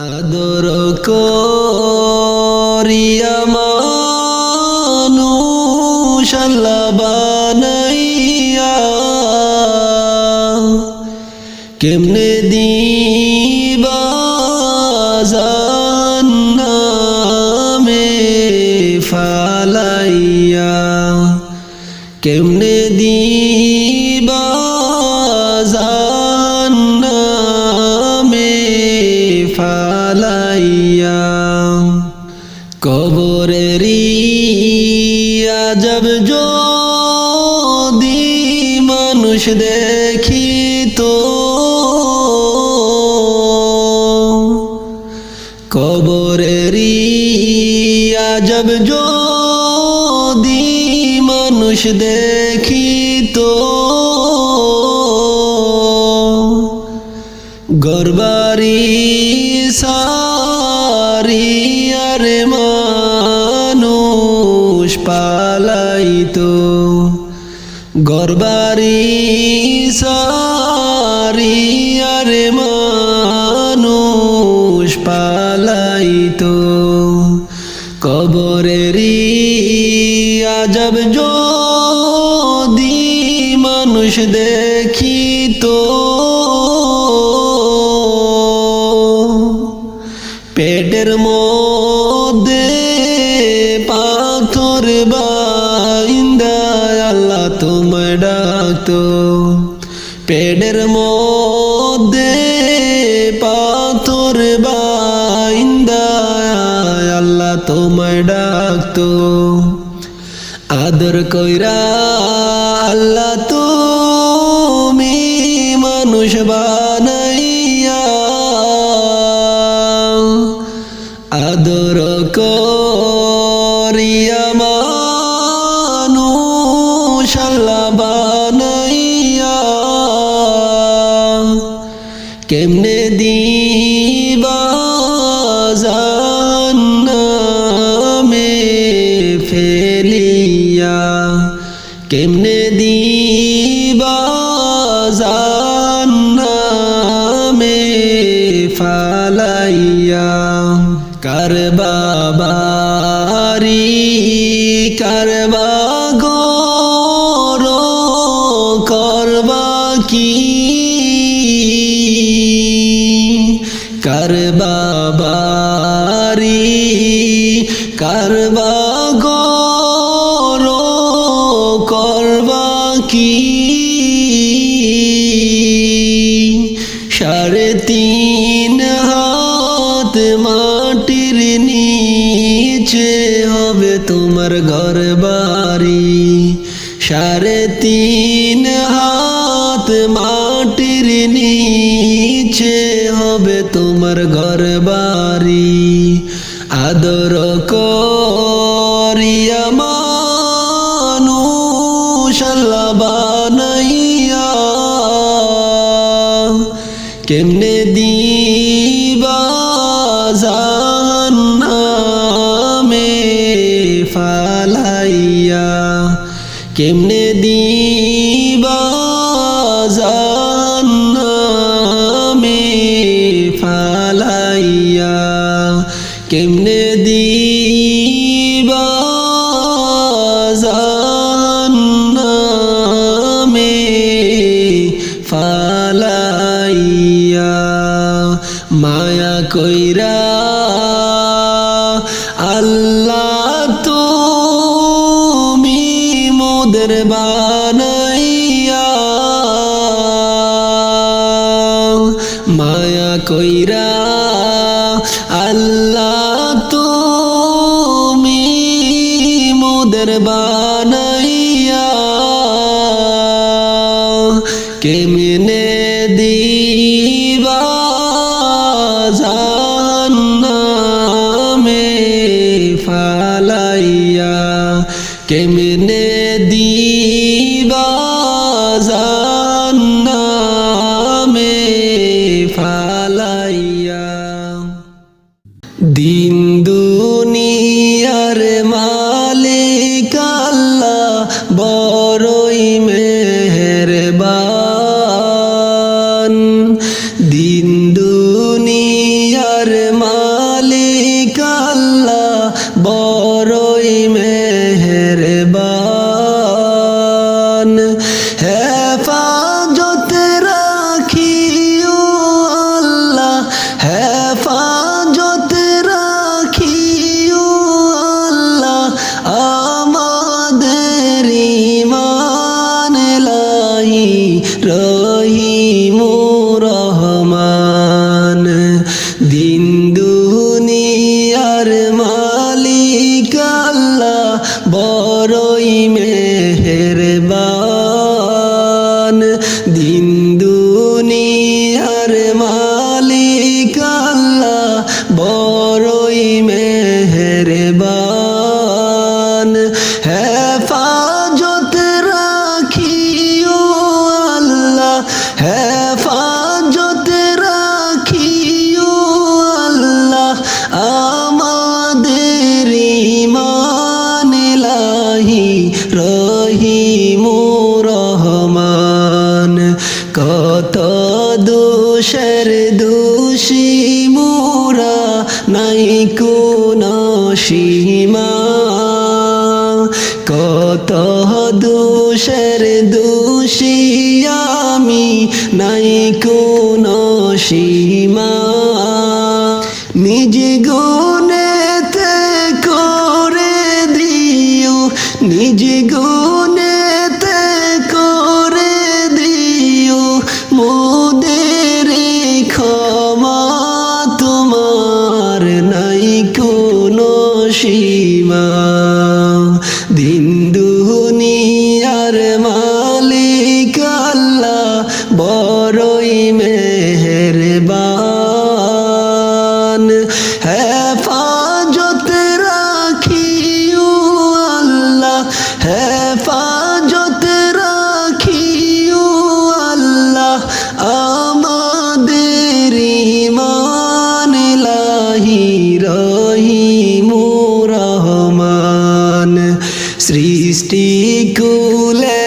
আদর করিয়া মানুষ কেমনে দিবা কবরেরি আজব যদি মানুষ দেখিত। কবরেরি আজব যদি মানুষ দেখিত। পালাইতো গরবারি সারি আর মানুষ পালাইতো কবরেরি আজব যদি মানুষ দেখিতো পেটের মধ্যে পাথর বাইন্দা আল্লাহ তোমায় ডাকতো। পেডের মধ্যে পাথর বাইন্দায় আল্লাহ তোমায় ডাকতো। আদর কইরা কেমনে দিবা জান্নামে ফেলিয়া? কেমনে দিবা জান্নামে ফালাইয়া? কার বাবারি কারবা গর করবা কি মাটির নিচে হবে তোমার ঘর বাড়ি আদর করিয়া মানুষ আল্লাহ বানাইয়া। কেমনে মায়া কইরা আল্লাহ দিন কত দোষের দোষী আমি নাই কোনো সীমা।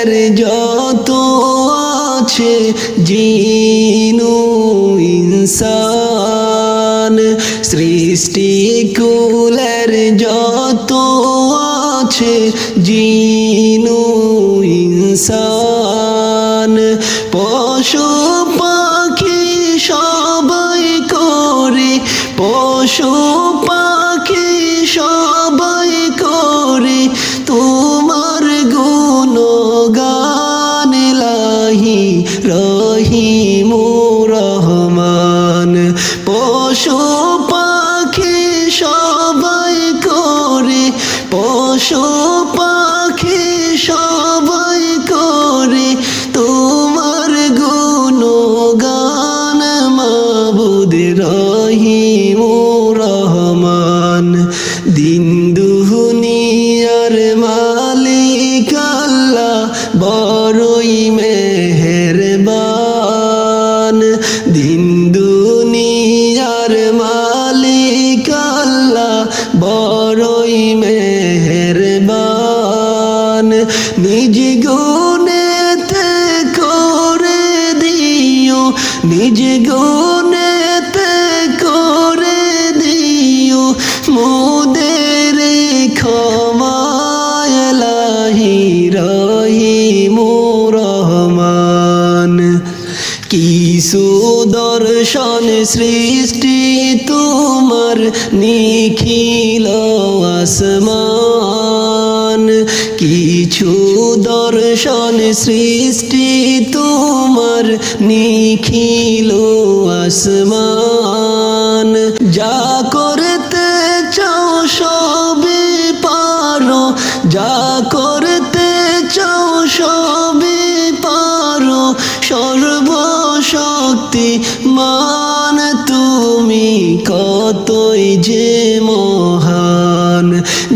দুনিয়ার যত আছে জিনু ইনসান। সৃষ্টি কুলের যত আছে জিনু ইনসান। পশু রো দিন দু দর্শন সৃষ্টি তোমার নিখিল আসমান। কিছু দর্শন সৃষ্টি তোমার নিখিল আসমান। যা কর কতই যে মহান,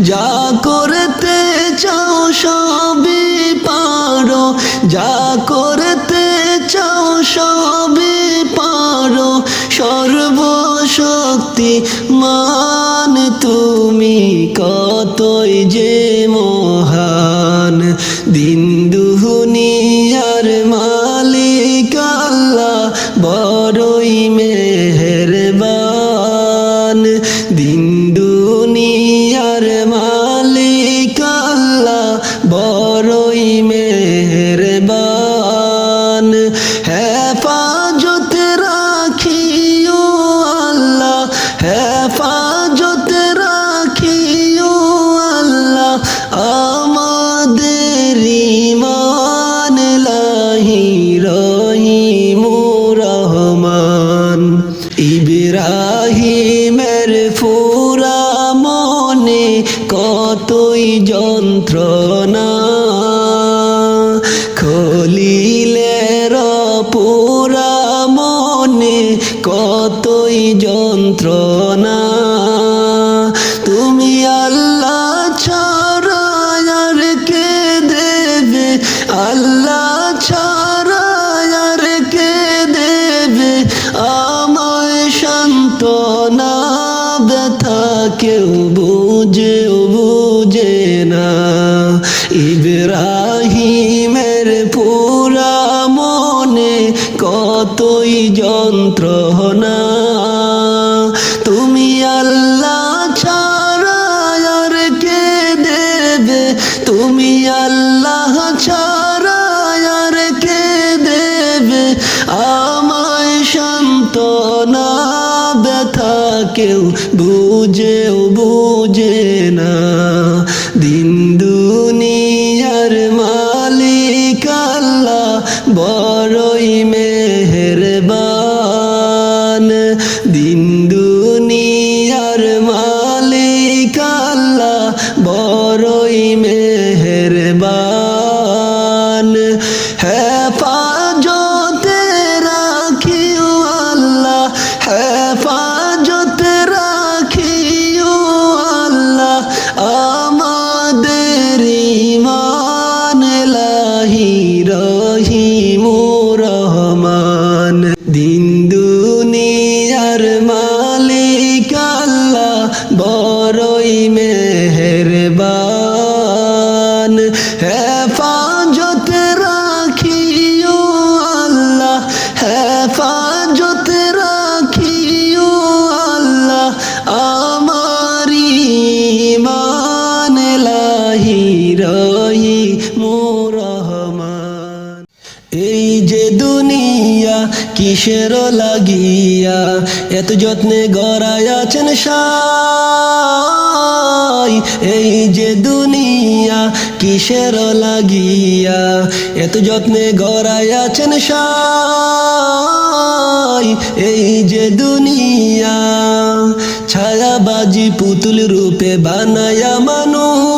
যা করতে চাও সবই পারো, যা করতে চাও সবই পারো সর্বশক্তি মান তুমি কতই যে মহান। দিন যন্ত্রণা ইব্রাহিমের পুরা মনে কতই যন্ত্রণা। এই যে দুনিয়া কিসের লাগিয়া? এত যত্নে গড়ায় সাই। এই যে দুনিয়া কিসের লাগিয়া? এত যত্নে গড়ায় সাই। এই যে দুনিয়া ছায়াবাজি পুতুল রূপে বানায়া মানুষ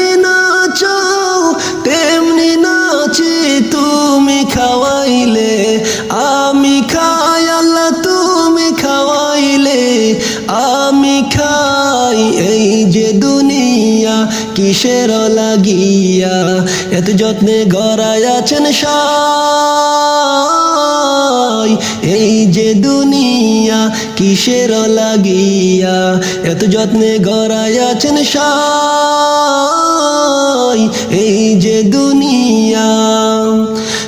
কিসের লাগিয়া? এত যত্নে গড়ায় আছেন এই যে দুনিয়া কিসের লাগিয়া? এত যত্নে গড়ায় আছেন এই যে দুনিয়া।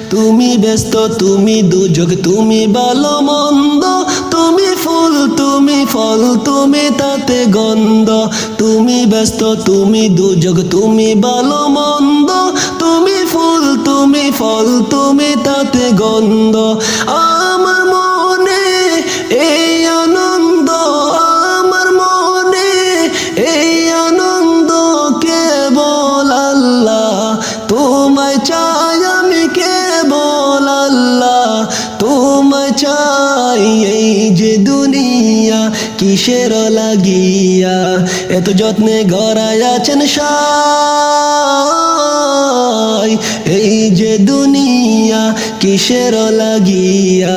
তুমি ব্যস্ত, তুমি দুযোগ তুমি ভালো মন্দ। তুমি ফুল, তুমি ফল, তুমি তাতে গন্ধ। তুমি ব্যস্ত তুমি দুযোগ তুমি ভালো মন্দ তুমি ফুল তুমি ফল তুমি তাতে গন্ধ। কিসের লাগিয়া? এত যত্নে গড়ায় আছেন এই যে দুনিয়া কিসের লাগিয়া?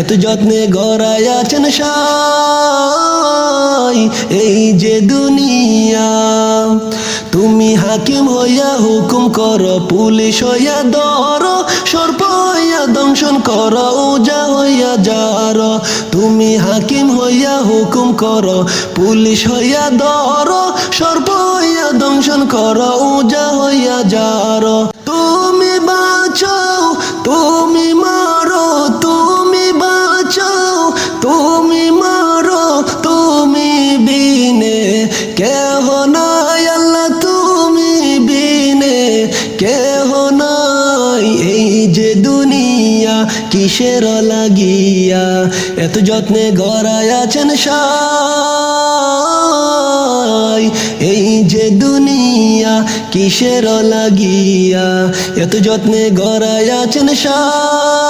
এত যত্নে গড়ায় আছেন এই যে দুনিয়া, তুমি হাকিম হইয়া হুকুম কর, পুলিশ হইয়া ধর, সর্প দংশন কর, উজা হইয়া যার। তুমি হাকিম হইয়া হুকুম কর, পুলিশ হইয়া দর। সর্প হইয়া দংশন কর, উজা হইয়া যার। কিসের লাগিয়া? এত যত্নে গড়ায় সাই। এই যে দুনিয়া কিসের লাগিয়া? এত যত্নে গড়ায় সাই।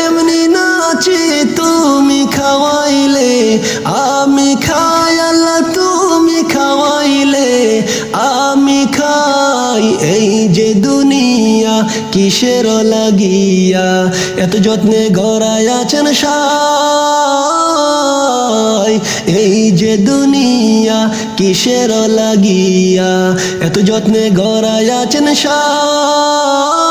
আমি আল্লাহ তুমি খাওয়াইলে। আমি খাই এই যে দুনিয়া, কিসের লাগিয়া? এত যত্নে গড়ায় আছেন সাই। এই যে দুনিয়া, কিসের লাগিয়া? এত যত্নে গড়ায় আছেন সাই।